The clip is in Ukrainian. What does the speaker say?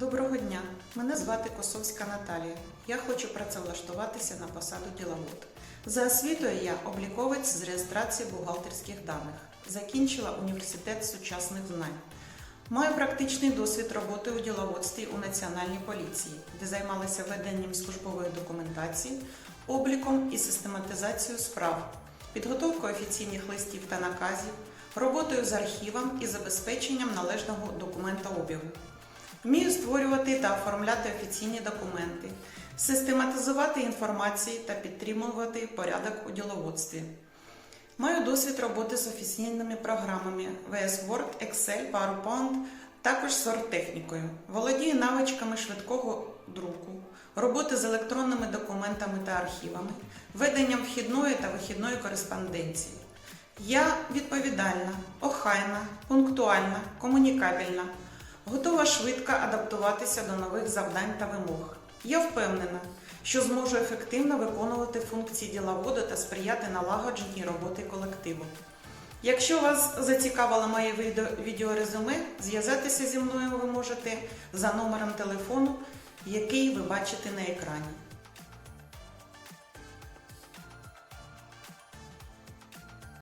Доброго дня! Мене звати Косовська Наталія. Я хочу працевлаштуватися на посаду діловод. За освітою я обліковець з реєстрації бухгалтерських даних. Закінчила університет сучасних знань. Маю практичний досвід роботи у діловодстві у Національній поліції, де займалася веденням службової документації, обліком і систематизацією справ, підготовкою офіційних листів та наказів, роботою з архівом і забезпеченням належного документообігу. Вмію створювати та оформляти офіційні документи, систематизувати інформацію та підтримувати порядок у діловодстві. Маю досвід роботи з офіційними програмами VS Word, Excel, PowerPoint, також з оргтехнікою. Володію навичками швидкого друку, роботи з електронними документами та архівами, веденням вхідної та вихідної кореспонденції. Я відповідальна, охайна, пунктуальна, комунікабельна, готова швидко адаптуватися до нових завдань та вимог. Я впевнена, що зможу ефективно виконувати функції діловоду та сприяти налагодженні роботи колективу. Якщо вас зацікавило моє відеорезюме, зв'язатися зі мною ви можете за номером телефону, який ви бачите на екрані.